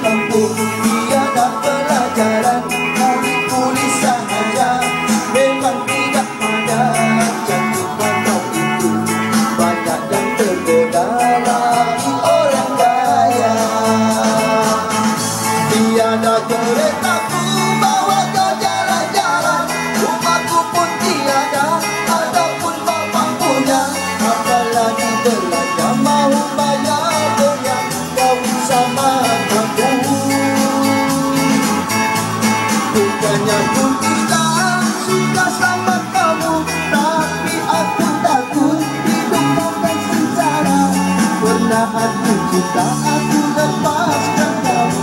I'm cinta aku lepaskan kau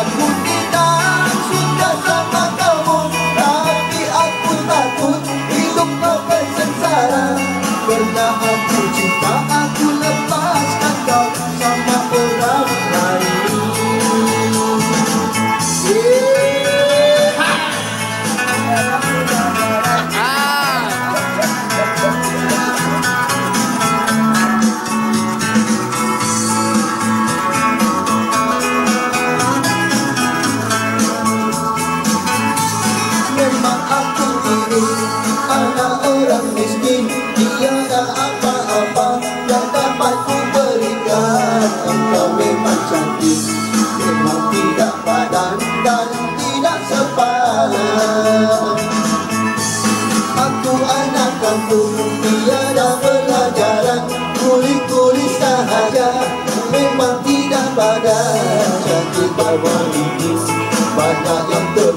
Bukannya orang miskin. Tiada apa-apa yang dapat ku berikan Engkau memang cantik Memang tidak padan dan tidak sepala Aku anak kampung Tiada pelajaran Kulit-kulit sahaja Memang tidak padan. Cantik bawah ini Banyak yang tergoda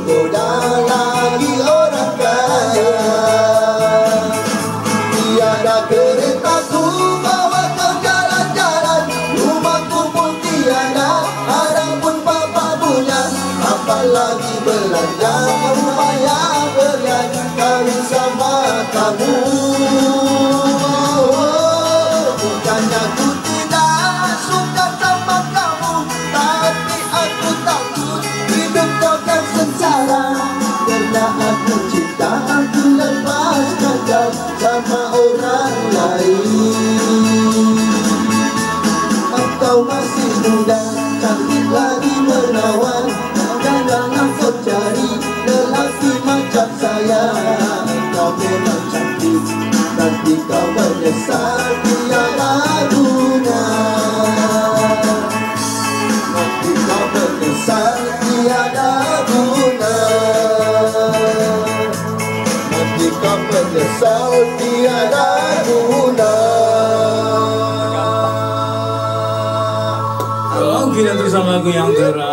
belanja Upaya berian Kawin sama kamu. Bukannya aku tidak suka sama kamu Tapi aku takut hidup kau kan sengsara. Karena aku lepaskan kau masih muda, cantik lagi menawan kau menyesal tiada guna Nanti kau menyesal tiada guna Nanti kau menyesal tiada guna Oke, terus sama lagu yang terakhir.